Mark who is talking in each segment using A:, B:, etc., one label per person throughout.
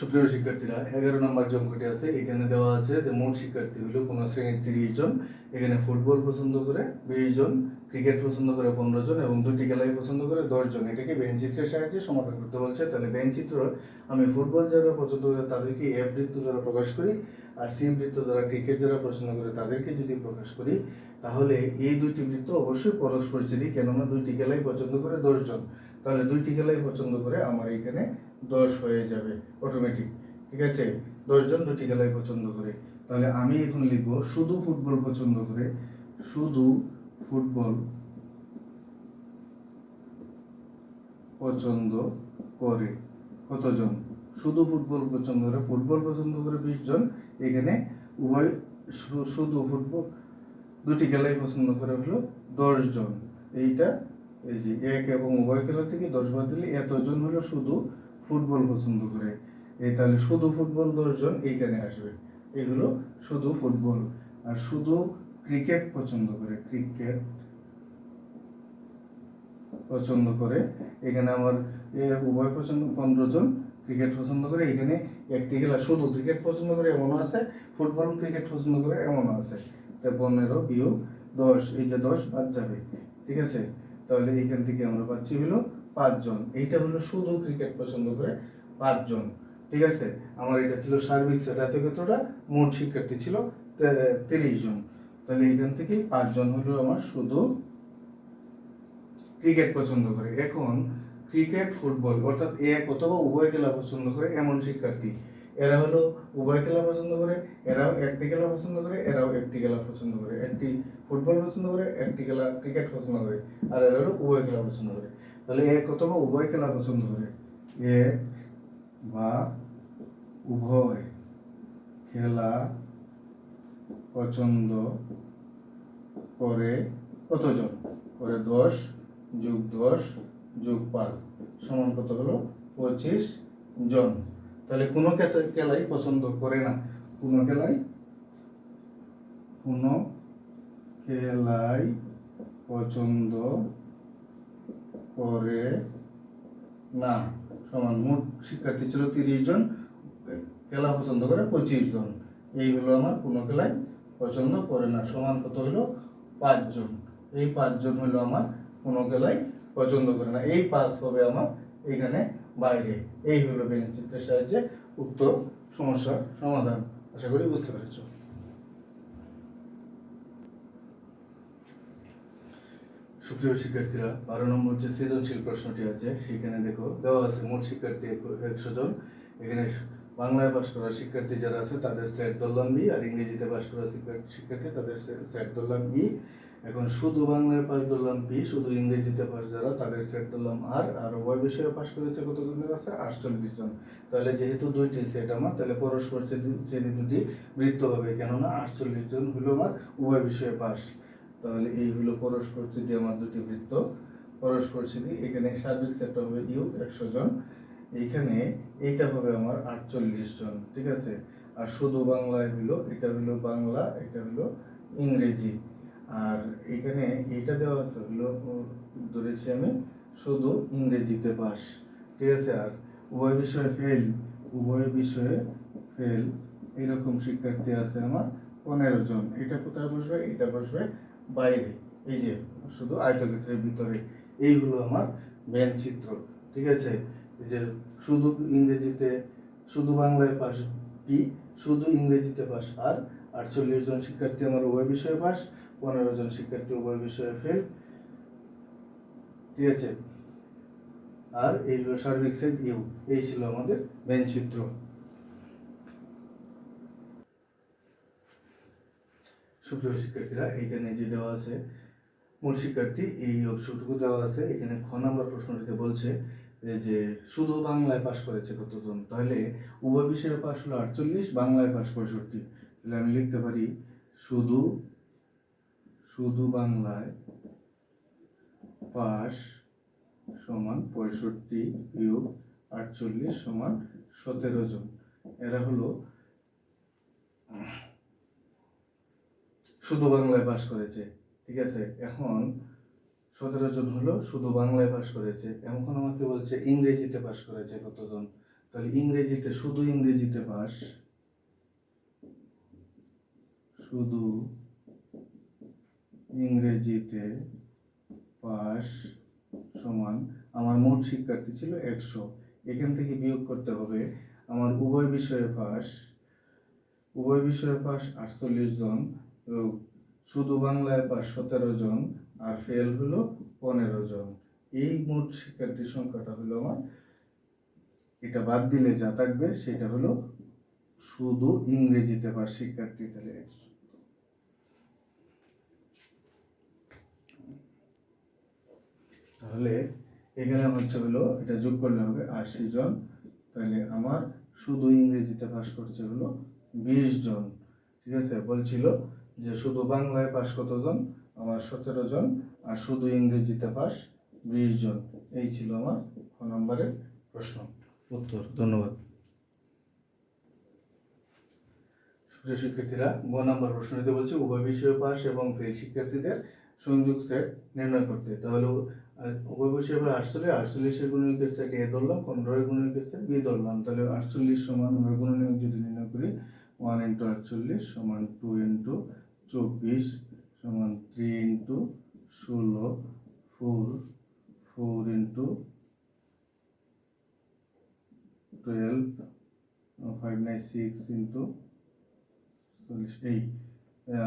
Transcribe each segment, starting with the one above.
A: সুপ্রিয় শিক্ষার্থীরা, এগারো নম্বর অঙ্কটি আছে, এখানে দেওয়া আছে যে মোট শিক্ষার্থী হলো কোনো শ্রেণির তিরিশ জন, এখানে ফুটবল পছন্দ করে বিশ জন, ক্রিকেট পছন্দ করে পনেরো জন এবং দুটি খেলাই পছন্দ করে দশ জন। এটাকে চিত্রের সাহায্যে সমাধান করতে বলছে। তাহলে চিত্র, আমি ফুটবল যারা পছন্দ করে তাদেরকে এফ বৃত্ত দ্বারা প্রকাশ করি আর সি বৃত্ত দ্বারা ক্রিকেট যারা পছন্দ করে তাদেরকে যদি প্রকাশ করি, তাহলে এই দুইটি বৃত্ত অবশ্যই পরস্পর যদি কেননা দুইটি খেলাই পছন্দ করে দশ জন। তাহলে দুইটি খেলাই পছন্দ করে আমার এখানে দশ হয়ে যাবে অটোমেটিক ঠিক আছে? দশজন দুটি খেলাই পছন্দ করে। তাহলে আমি এখন লিখব শুধু ফুটবল পছন্দ করে, শুধু ফুটবল পছন্দ করে। কতজন? শুধু ফুটবল পছন্দ করে, ফুটবল পছন্দ করে বিশ জন। এখানে উভয় শুধু ফুটবল দুটি খেলাই পছন্দ করে হলো দশ জন। এইটা এই এক এবং উভয় খেলা থেকে দশ বাদ দিলে এতজন হলো শুধু ফুটবল পছন্দ করে। এই তাহলে শুধু ফুটবল দশজন এইখানে আসবে। এগুলো শুধু ফুটবল। আর শুধু ক্রিকেট পছন্দ করে, ক্রিকেট পছন্দ করে। এখানে আমার উভয় পছন্দ, পনেরো জন ক্রিকেট পছন্দ করে। এখানে একটি খেলা শুধু ক্রিকেট পছন্দ করে এমনও আছে, ফুটবল ক্রিকেট পছন্দ করে এমনও আছে। তা পনেরো বিয়োগ দশ, এই যে দশ বাদ যাবে। ঠিক আছে? তাহলে এখান থেকে আমরা পাচ্ছি হলো পাঁচজন। এইটা হলো শুধু ক্রিকেট পছন্দ করে পাঁচজন। ঠিক আছে? আমার এটা ছিল সার্বিক সেটাতে কতটা মোট শিক্ষার্থী ছিল তিরিশ জন। তাহলে এখান থেকে পাঁচজন হলো আমার শুধু ক্রিকেট পছন্দ করে। এখন ক্রিকেট ফুটবল অর্থাৎ এক অথবা উভয় খেলা পছন্দ করে এমন শিক্ষার্থী। এরা হলো উভয় খেলা পছন্দ করে, এরাও একটি খেলা পছন্দ করে, এরাও একটি খেলা পছন্দ করে। একটি ফুটবল পছন্দ করে, একটি খেলা ক্রিকেট পছন্দ করে, আর এরা হলো উভয় খেলা পছন্দ করে। তাহলে এক অথবা উভয় খেলা পছন্দ করে। এক বা উভয় খেলা পছন্দ করে কতজন? করে দশ যোগ দশ যোগ পাঁচ। সমান কত হলো? পঁচিশ জন। তাহলে কোনো খেলাই পছন্দ করে না। কোনো খেলাই কোনো খেলাই পছন্দ করে না। সমান মোট শিক্ষার্থী ছিল তিরিশ জন খেলা পছন্দ করে পঁচিশ জন। এই হলো আমার কোনো খেলায় পছন্দ করে না। সমান কত হলো? পাঁচজন এই পাঁচজন হলো আমার কোনো খেলায় পছন্দ করে না। এই পাঁচ হবে আমার এখানে বাইরে। এই হলো বেঞ্চ চিত্রের সাহায্যে উত্তর সমস্যার সমাধান। আশা করি বুঝতে পেরেছ। সুপ্রিয় শিক্ষার্থীরা, বারো নম্বর যে সৃজনশীল প্রশ্নটি আছে, সেখানে দেখো, দেওয়া আছে মোট শিক্ষার্থী একশো জন। এখানে বাংলায় পাশ করা শিক্ষার্থী যারা আছে, তাদের সেট ধরলাম বি, আর ইংরেজিতে পাশ করা শিক্ষা- শিক্ষার্থী, তাদের সেট ধরলাম ই। এখন শুধু বাংলায় পাশ ধরলাম পি, শুধু ইংরেজিতে পাশ যারা, তাদের সেট ধরলাম আর আর উভয় বিষয়ে পাশ করেছে কতজনের আছে? আটচল্লিশ জন। তাহলে যেহেতু দুইটি সেট আমার, তাহলে পরস্পর শ্রেণি দুটি বৃত্ত হবে, কেননা আটচল্লিশ জন হলো আমার উভয় বিষয়ে পাশ তাহলে এই হলো পরস্পর শ্রেণি আমার দুটি বৃত্ত পরস্পর শ্রেণি এখানে সার্বিক সেট হবে ইউ, একশো জন। এইখানে এইটা হবে আমার আটচল্লিশ জন ঠিক আছে? আর শুধু বাংলায় হলো এটা হলো বাংলা এটা হলো ইংরেজি। আর এখানে এটা দেওয়া আছে হইল ও, ধরেছি আমি শুধু ইংরেজিতে পাস ঠিক আছে? আর উভয় বিষয়ে ফেল উভয় বিষয়ে ফেল এরকম শিক্ষার্থী আছে আমার পনেরো জন। এটা কোথায় বসবে? এটা বসবে বাইরে এই যে শুধু আয়তক্ষেত্রের ভিতরে। এই হলো আমার ব্যান চিত্র ঠিক আছে? যে শুধু ইংরেজিতে, শুধু বাংলায় পাস পি শুধু ইংরেজিতে পাস আর আটচল্লিশ জন শিক্ষার্থী আমার উভয় বিষয়ে পাস, পনেরো জন শিক্ষার্থী উভয় বিষয়ে ফেল ঠিক আছে? আর এই হলো সার্বিক সেট ইউ। এই ছিল আমাদের ব্যান চিত্র। সুপ্রিয় শিক্ষার্থীরা, এইখানে যে দেওয়া আছে, মূল শিক্ষার্থী এই অংশটুকু দেওয়া আছে। এখানে খ নম্বর প্রশ্নটিতে বলছে যে শুধু বাংলায় পাশ করেছে কতজন? তাহলে উভয় বিষয়ে পাশ হলো আটচল্লিশ, বাংলায় পাশ পঁয়ষট্টি। তাহলে আমি লিখতে পারি, শুধু শুধু বাংলায় পাশ সমান পঁয়ষট্টি বিয়োগ আটচল্লিশ সমান সতেরো জন। এরা হলো, শুধু বাংলায় পাশ করেছে, ঠিক আছে? এখন সতেরো জন হলো, শুধু বাংলায় পাশ করেছে। এখন আমাকে বলছে, ইংরেজিতে পাশ করেছে কতজন? তাহলে ইংরেজিতে, শুধু ইংরেজিতে পাস শুধু ইংরেজিতে পাস সমান, আমার মোট শিক্ষার্থী ছিল একশো। এখান থেকে বিয়োগ করতে হবে, আমার উভয় বিষয়ে পাস উভয় বিষয়ে পাস আটচল্লিশ জন শুধু বাংলায় পাস সতেরো জন আর ফেল হলো পনেরো জন। এই মোট শিক্ষার্থীর সংখ্যাটা হলো আমার, এটা বাদ দিলে যা থাকবে সেটা হলো শুধু ইংরেজিতে পাস শিক্ষার্থী তাহলে তাহলে এখানে হচ্ছে হলো, এটা যোগ করলে হবে আশি জন। তাহলে আমার শুধু ইংরেজিতে পাস করছে হলো বিশ জন। ঠিক আছে? বলছিল যে শুধু বাংলায় পাস কতজন আমার সতেরো জন, আর শুধু ইংরেজিতে পাস, বিশ জন। এই ছিল আমার ক নম্বরের প্রশ্ন। উত্তর, ধন্যবাদ। সুপ্রিয় শিক্ষার্থীরা, গ নম্বর প্রশ্নটিতে বলছে, উভয় বিষয় পাস এবং ফেল শিক্ষার্থীদের সংযোগ সেট নির্ণয় করতে। তাহলে উভয় বিষয় এবার আটচল্লিশ, আটচল্লিশের গুণনীয়কের সেট এ ধরলাম পনেরোর গুণনীয়কের সেট বি ধরলাম। তাহলে আটচল্লিশ সমান আমরা গুণনীয়ক যদি নির্ণয় করি, ওয়ান ইন্টু আটচল্লিশ সমান টু ইন্টু চব্বিশ সমান থ্রি ইন্টু ষোলো four four into twelve five nine six into চল্লিশ এই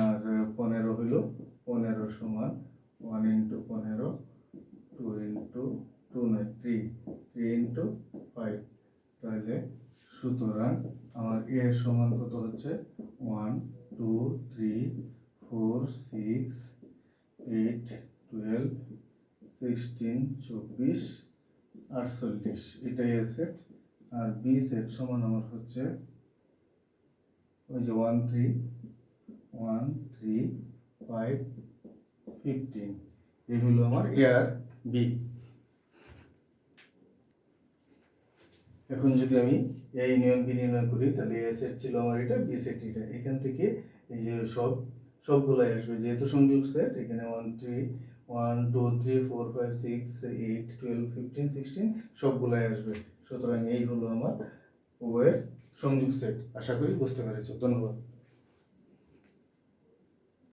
A: আর পনেরো হইল পনেরো সমান ওয়ান ইন্টু পনেরো টু ইন্টু টু নয় থ্রি থ্রি ইন্টু ফাইভ তাহলে সুতরাং আমার এ সমান কত হচ্ছে? One two three six eight twelve sixteen চব্বিশ, আটচল্লিশ। এটাই এ সেট আর বি সেট সমান আমার হচ্ছে ওই যে one three one three five fifteen এই হলো আমার এ আর বি এখন যদি আমি এই নিয়ম বিনিময় করি, তাহলে এ সেট ছিল আমার এটা বি সেট এটা। এখান থেকে এই যে সব সবগুলাই আসবে। যেহেতু সংযোগ সেট এখানে one three one two three four five six eight twelve fifteen sixteen সবগুলাই আসবে। সুতরাং এই হলো আমার ওয়ের সংযোগ সেট আশা করি বুঝতে পেরেছি। ধন্যবাদ।